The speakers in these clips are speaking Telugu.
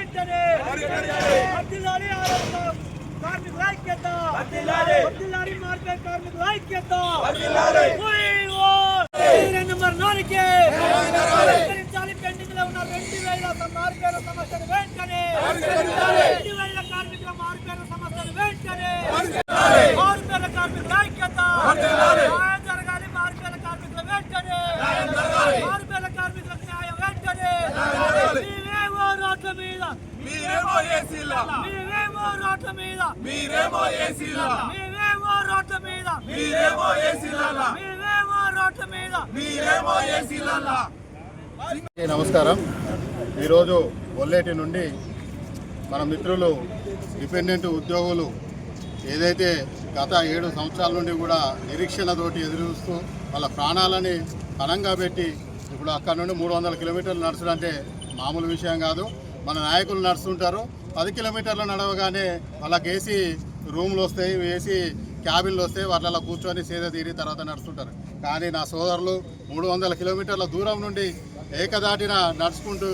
వెంటనే వర్ధిల్లాలి ఆరోగ్య కార్మికుల ఐక్యత. వర్ధిల్లాలి మార్కెట్ కార్మికుల ఐక్యత. సీరియల్ నెంబర్ నాలుగే. పరిష్కరించాలి పెండింగ్లో ఉన్న రెండు వేల మార్పేర సమస్యను వెంటనే రెండు వేల కార్మికుల మార్పేర సమస్యను వెంటనే మార్పేర కార్మికుల ఐక్యత న్యాయం జరగాలి మార్పేర కార్మికుల వెంటనే మార్పేర కార్మికులకు న్యాయం వెంటనే మీరేమో రోడ్ల మీద మీరేమో ఏసీలా మీరేమో రోడ్ల మీద. మీరేమో ఏసీలా. మీరేమో రోడ్ల మీద. మీరేమో ఏసీలా. మీరేమో రోడ్ల మీద. మీరేమో ఏసీలా. అందరికీ నమస్కారం. ఈరోజు ఒల్లేటి నుండి మన మిత్రులు డిపెండెంట్ ఉద్యోగులు ఏదైతే గత ఏడు సంవత్సరాల నుండి కూడా నిరీక్షణతోటి ఎదురుస్తూ వాళ్ళ ప్రాణాలని పణంగా పెట్టి ఇప్పుడు అక్కడ నుండి మూడు వందల కిలోమీటర్లు నడుచడం అంటే మామూలు విషయం కాదు. మన నాయకులు నడుస్తుంటారు. పది కిలోమీటర్లు నడవగానే వాళ్ళకి ఏసీ రూమ్లు వస్తాయి ఏసీ క్యాబిన్లు వస్తాయి వాళ్ళ కూర్చొని సేద తీరి తర్వాత నడుస్తుంటారు. కానీ నా సోదరులు మూడు వందల కిలోమీటర్ల దూరం నుండి ఏకదాటిన నడుచుకుంటూ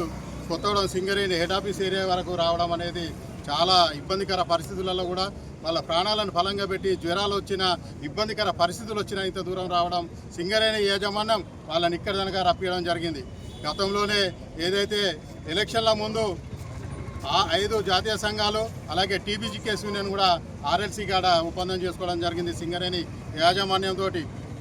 Kothagudem Singareni head office area వరకు రావడం అనేది చాలా ఇబ్బందికర పరిస్థితులలో కూడా వాళ్ళ ప్రాణాలను ఫలంగా పెట్టి జ్వరాలు వచ్చిన ఇబ్బందికర పరిస్థితులు వచ్చిన ఇంత దూరం రావడం సింగరేణి యాజమాన్యం వాళ్ళని ఇక్కడ కనుక రప్పించడం జరిగింది. గతంలోనే ఏదైతే ఎలక్షన్ల ముందు ఆ ఐదు జాతీయ సంఘాలు అలాగే టీబీజీకేస్ యూనియన్ కూడా ఆర్ఎల్సీ కాడ ఒప్పందం చేసుకోవడం జరిగింది సింగరేణి యాజమాన్యంతో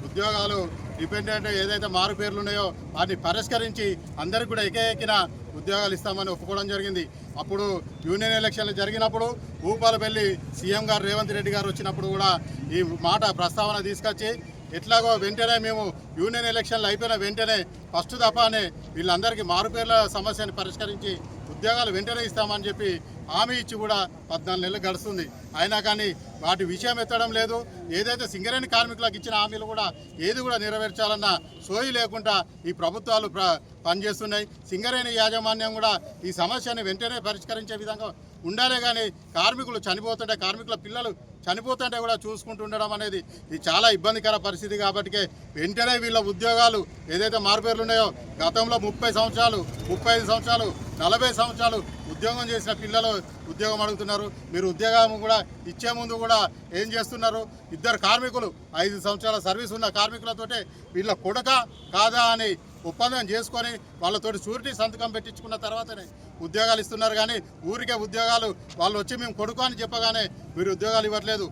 ఉద్యోగాలు డిపెండెంట్ ఏదైతే మారు పేర్లు ఉన్నాయో వాటిని పరిష్కరించి అందరికి కూడా ఎకేకిన ఉద్యోగాలు ఇస్తామని ఒప్పుకోవడం జరిగింది. అప్పుడు యూనియన్ ఎలక్షన్లు జరిగినప్పుడు ఊపాలపల్లి సీఎం గారు రేవంత్ రెడ్డి గారు వచ్చినప్పుడు కూడా ఈ మాట ప్రస్తావన తీసుకొచ్చి ఎట్లాగో వెంటనే మేము యూనియన్ ఎలక్షన్లు అయిపోయిన వెంటనే ఫస్ట్ దఫానే వీళ్ళందరికీ మారుపేర్ల సమస్యను పరిష్కరించి ఉద్యోగాలు వెంటనే ఇస్తామని చెప్పి హామీ ఇచ్చి కూడా పద్నాలుగు నెలలు గడుస్తుంది. అయినా కానీ వాటి విషయం ఎత్తడం లేదు. ఏదైతే సింగరేణి కార్మికులకు ఇచ్చిన హామీలు కూడా ఏది కూడా నెరవేర్చాలన్న సోయి లేకుండా ఈ ప్రభుత్వాలు పనిచేస్తున్నాయి. సింగరేణి యాజమాన్యం కూడా ఈ సమస్యని వెంటనే పరిష్కరించే విధంగా ఉండాలే కానీ కార్మికులు చనిపోతుంటే కార్మికుల పిల్లలు చనిపోతుంటే కూడా చూసుకుంటుండడం అనేది ఇది చాలా ఇబ్బందికర పరిస్థితి కాబట్టి వెంటనే వీళ్ళ ఉద్యోగాలు ఏదైతే మార్పేర్లు ఉన్నాయో గతంలో ముప్పై సంవత్సరాలు ముప్పై ఐదు సంవత్సరాలు నలభై సంవత్సరాలు ఉద్యోగం చేసిన పిల్లలు ఉద్యోగం అడుగుతున్నారు. మీరు ఉద్యోగం కూడా ఇచ్చే ముందు కూడా ఏం చేస్తున్నారు? ఇద్దరు కార్మికులు ఐదు సంవత్సరాల సర్వీస్ ఉన్న కార్మికులతోటే వీళ్ళ కొడక కాదా అని ఒప్పందం చేసుకొని వాళ్ళతోటి షూరిటీ సంతకం పెట్టించుకున్న తర్వాతనే ఉద్యోగాలు ఇస్తున్నారు కానీ ఊరికే ఉద్యోగాలు వాళ్ళు వచ్చి మేము కొడుకు అని చెప్పగానే మీరు ఉద్యోగాలు ఇవ్వట్లేదు.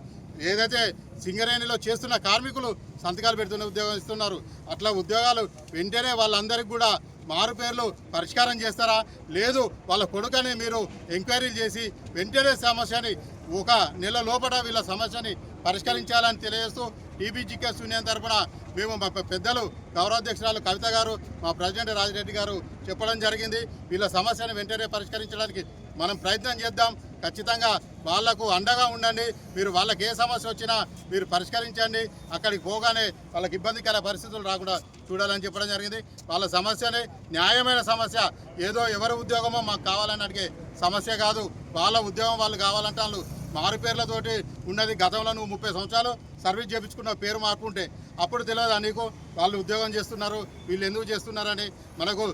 ఏదైతే సింగరేణిలో చేస్తున్న కార్మికులు సంతకాలు పెడుతున్న ఉద్యోగం ఇస్తున్నారు అట్లా ఉద్యోగాలు వెంటనే వాళ్ళందరికీ కూడా మారు పేర్లు పరిష్కారం చేస్తారా? లేదు వాళ్ళ కొడుకని మీరు ఎంక్వైరీలు చేసి వెంటనే సమస్యని ఒక నెల లోపల వీళ్ళ సమస్యని పరిష్కరించాలని తెలియజేస్తూ టీబీజీకేఎస్ యూనియన్ తరపున మేము మా పెద్దలు గౌరవాధ్యక్షురాలు కవిత గారు మా ప్రెసిడెంట్ రాజిరెడ్డి గారు చెప్పడం జరిగింది. వీళ్ళ సమస్యను వెంటనే పరిష్కరించడానికి మనం ప్రయత్నం చేద్దాం. ఖచ్చితంగా వాళ్ళకు అండగా ఉండండి. మీరు వాళ్ళకి ఏ సమస్య వచ్చినా మీరు పరిష్కరించండి. అక్కడికి పోగానే వాళ్ళకి ఇబ్బందికర పరిస్థితులు రాకుండా చూడాలని చెప్పడం జరిగింది. వాళ్ళ సమస్యని న్యాయమైన సమస్య. ఏదో ఎవరి ఉద్యోగమో మాకు కావాలని అడిగే సమస్య కాదు. వాళ్ళ ఉద్యోగం వాళ్ళు కావాలంటే వాళ్ళు మారుపేర్లతోటి ఉన్నది. గతంలో నువ్వు ముప్పై సంవత్సరాలు సర్వీస్ చేయించుకున్న పేరు మార్పు ఉంటే అప్పుడు తెలియదా నీకు? వాళ్ళు ఉద్యోగం చేస్తున్నారు వీళ్ళు ఎందుకు చేస్తున్నారని? మనకు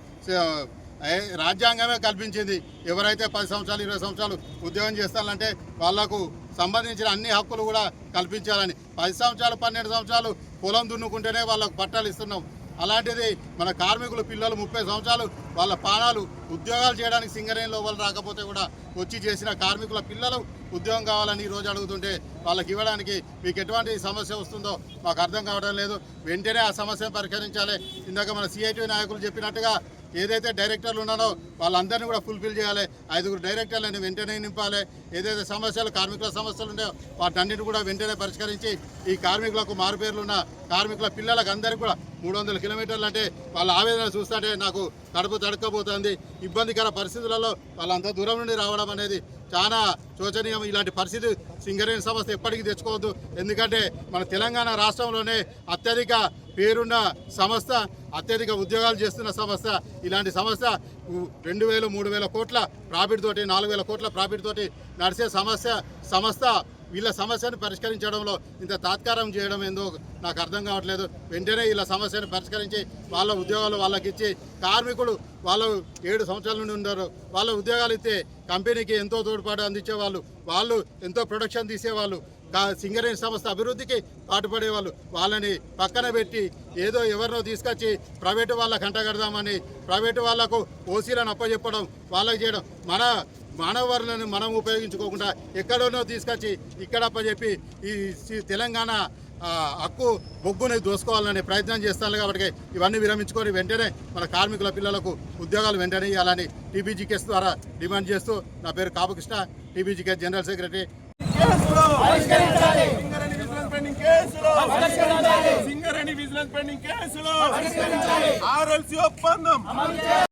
రాజ్యాంగమే కల్పించింది. ఎవరైతే పది సంవత్సరాలు ఇరవై సంవత్సరాలు ఉద్యోగం చేస్తారంటే వాళ్ళకు సంబంధించిన అన్ని హక్కులు కూడా కల్పించాలని. పది సంవత్సరాలు పన్నెండు సంవత్సరాలు పొలం దున్నుకుంటేనే వాళ్ళకు పట్టాలు ఇస్తున్నాం. అలాంటిది మన కార్మికులు పిల్లలు ముప్పై సంవత్సరాలు వాళ్ళ ప్రాణాలు ఉద్యోగాలు చేయడానికి సింగరేణిలో వాళ్ళు రాకపోతే కూడా వచ్చి చేసిన కార్మికుల పిల్లలు ఉద్యోగం కావాలని ఈరోజు అడుగుతుంటే వాళ్ళకి ఇవ్వడానికి మీకు ఎటువంటి సమస్య వస్తుందో మాకు అర్థం కావడం లేదు. వెంటనే ఆ సమస్యను పరిష్కరించాలి. ఇందాక మన సిఐటి నాయకులు చెప్పినట్టుగా ఏదైతే డైరెక్టర్లు ఉన్నారో వాళ్ళందరినీ కూడా ఫుల్ఫిల్ చేయాలి. ఐదుగురు డైరెక్టర్లను వెంటనే నింపాలి. ఏదైతే సమస్యలు కార్మికుల సమస్యలు ఉన్నాయో వాటన్నిటి కూడా వెంటనే పరిష్కరించి ఈ కార్మికులకు మారుపేర్లు ఉన్న కార్మికుల పిల్లలకు అందరికీ కూడా మూడు వందల కిలోమీటర్లు అంటే వాళ్ళ ఆవేదన చూస్తుంటే నాకు కడుపు తడకపోతుంది. ఇబ్బందికర పరిస్థితులలో వాళ్ళంత దూరం నుండి రావడం అనేది చాలా శోచనీయం. ఇలాంటి పరిస్థితి సింగరేణి సంస్థ ఎప్పటికీ తెచ్చుకోవద్దు. ఎందుకంటే మన తెలంగాణ రాష్ట్రంలోనే అత్యధిక పేరున్న సంస్థ అత్యధిక ఉద్యోగాలు చేస్తున్న సంస్థ. ఇలాంటి సంస్థ రెండు వేలు మూడు వేల కోట్ల ప్రాఫిట్ తోటి నాలుగు వేల కోట్ల ప్రాఫిట్ తోటి నడిచే సమస్య సంస్థ వీళ్ళ సమస్యను పరిష్కరించడంలో ఇంత తాత్కారం చేయడం ఏందో నాకు అర్థం కావట్లేదు. వెంటనే వీళ్ళ సమస్యను పరిష్కరించి వాళ్ళ ఉద్యోగాలు వాళ్ళకి ఇచ్చి కార్మికులు వాళ్ళు ఏడు సంవత్సరాల నుండి ఉన్నారు. వాళ్ళ ఉద్యోగాలు ఇస్తే కంపెనీకి ఎంతో తోడ్పాటు అందించేవాళ్ళు వాళ్ళు ఎంతో ప్రొడక్షన్ తీసేవాళ్ళు సింగరేణి సంస్థ అభివృద్ధికి పాటుపడేవాళ్ళు. వాళ్ళని పక్కన పెట్టి ఏదో ఎవరినో తీసుకొచ్చి ప్రైవేటు వాళ్ళకి అంటగడదామని ప్రైవేటు వాళ్ళకు ఓసీలను అప్పచెప్పడం వాళ్ళకి చేయడం. మన మానవ వనరులను మనం ఉపయోగించుకోకుండా ఎక్కడోనో తీసుకొచ్చి ఇక్కడ చెప్పి ఈ తెలంగాణ హక్కు బొగ్గుని దోసుకోవాలనే ప్రయత్నం చేస్తాను కాబట్టి ఇవన్నీ విరమించుకొని వెంటనే మన కార్మికుల పిల్లలకు ఉద్యోగాలు వెంటనే ఇవ్వాలని టీబీజీకేస్ ద్వారా డిమాండ్ చేస్తూ నా పేరు Kapakrishna TBGKS general secretary. Singareni vigilance pending ఒప్పందం.